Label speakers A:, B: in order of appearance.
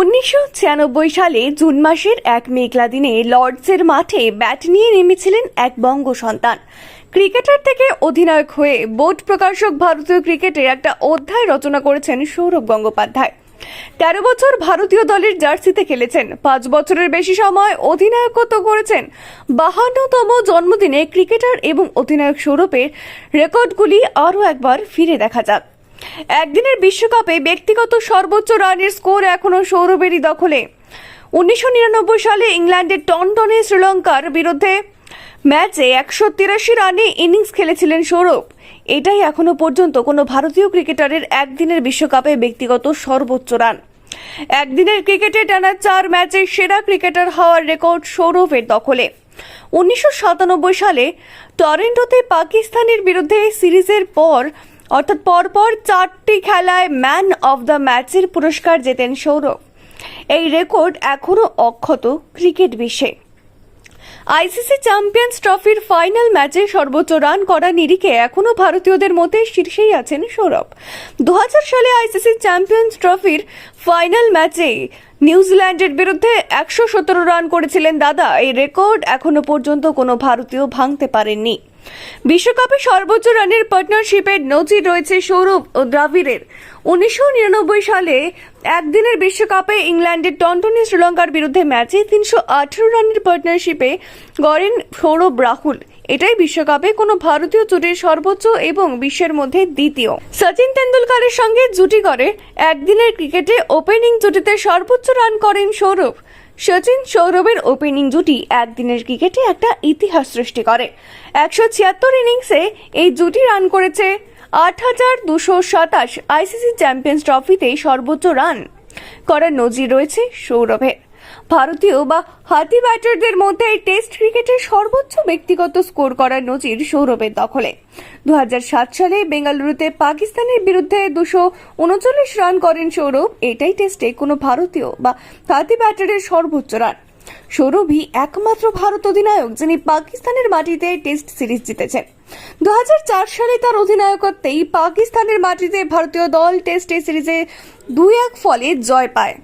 A: উনিশশো ছিয়ানব্বই সালে জুন মাসের এক মেঘলা দিনে লর্ডসের মাঠে ব্যাট নিয়ে নেমেছিলেন এক বঙ্গ সন্তান। ক্রিকেটার থেকে অধিনায়ক হয়ে বোর্ড প্রকাশক ভারতীয় ক্রিকেটের একটা অধ্যায় রচনা করেছেন সৌরভ গঙ্গোপাধ্যায়। তেরো বছর ভারতীয় দলের জার্সিতে খেলেছেন। পাঁচ বছরের বেশি সময় অধিনায়কত্ব করেছেন। বাহান্নতম জন্মদিনে ক্রিকেটার এবং অধিনায়ক সৌরভের রেকর্ডগুলি আরও একবার ফিরে দেখা যাক। একদিনের বিশ্বকাপে ব্যক্তিগত সর্বোচ্চ রানের স্কোর এখনও সৌরভেরই দখলে। উনিশশো নিরানব্বই সালে ইংল্যান্ডের টনটনে শ্রীলঙ্কার বিরুদ্ধে ম্যাচে একশো তিরাশি রানে ইনিংস খেলেছিলেন সৌরভ। এটাই এখনও পর্যন্ত কোনো ভারতীয় ক্রিকেটারের একদিনের বিশ্বকাপে ব্যক্তিগত সর্বোচ্চ রান। একদিনের ক্রিকেটে টানা চার ম্যাচে সেরা ক্রিকেটার হওয়ার রেকর্ড সৌরভের দখলে। উনিশশো সাতানব্বই সালে টরেন্টোতে পাকিস্তানের বিরুদ্ধে সিরিজের পর অর্থাৎ পরপর চারটি খেলায় ম্যান অফ দ্য ম্যাচের পুরস্কার জেতেন সৌরভ। এই রেকর্ড এখনও অক্ষত ক্রিকেট বিশ্বে। আইসিসি চ্যাম্পিয়ন্স ট্রফির ফাইনাল ম্যাচে সর্বোচ্চ রান করার নিরিখে এখনও ভারতীয়দের মধ্যে শীর্ষেই আছেন সৌরভ। দু হাজার সালে আইসিসি চ্যাম্পিয়ন্স ট্রফির ফাইনাল ম্যাচে নিউজিল্যান্ডের বিরুদ্ধে একশো সতেরো রান করেছিলেন দাদা। এই রেকর্ড এখনও পর্যন্ত কোনো ভারতীয় ভাঙতে পারেননি। বিশ্বকাপে সর্বোচ্চ রানের পার্টনারশিপের নজির রয়েছে সৌরভ ও দ্রাবিড়ের। উনিশশো নিরানব্বই সালে একদিনের বিশ্বকাপে ইংল্যান্ডের টন্টনে শ্রীলঙ্কার বিরুদ্ধে ম্যাচে তিনশো আঠেরো রানের পার্টনারশিপে গড়েন সৌরভ রাহুল। এটাই বিশ্বকাপে কোনো ভারতীয় জুটির সর্বোচ্চ এবং বিশ্বের মধ্যে দ্বিতীয়। সচিন তেন্ডুলকারের সঙ্গে জুটি করে একদিনের ক্রিকেটে ওপেনিং জুটিতে সর্বোচ্চ রান করেন সৌরভ। সচিন সৌরভের ওপেনিং জুটি একদিনের ক্রিকেটে একটা ইতিহাস সৃষ্টি করে। একশো ছিয়াত্তর ইনিংসে এই জুটি রান করেছে। আট হাজার দুশো সাতাশ আইসিসি চ্যাম্পিয়ন্স ট্রফিতে সর্বোচ্চ রান করার নজির রয়েছে সৌরভের। ভারতীয় বা হাতি ব্যাটারদের মধ্যে টেস্ট ক্রিকেটের সর্বোচ্চ ব্যক্তিগত স্কোর করার নজির সৌরভের দখলে। দু হাজার সাত সালে বেঙ্গালুরুতে পাকিস্তানের বিরুদ্ধে দুশো উনচল্লিশ রান করেন সৌরভ। এটাই টেস্টে কোনো ভারতীয় বা হাতি ব্যাটারের সর্বোচ্চ রান। সৌরভই একমাত্র ভারত অধিনায়ক যিনি পাকিস্তানের মাটিতে টেস্ট সিরিজ জিতেছেন। দুই হাজার চার সালে তার অধিনায়কত্বেই পাকিস্তানের মাটিতে ভারতীয় দল টেস্ট সিরিজে দুই এক ফলে জয় পায়।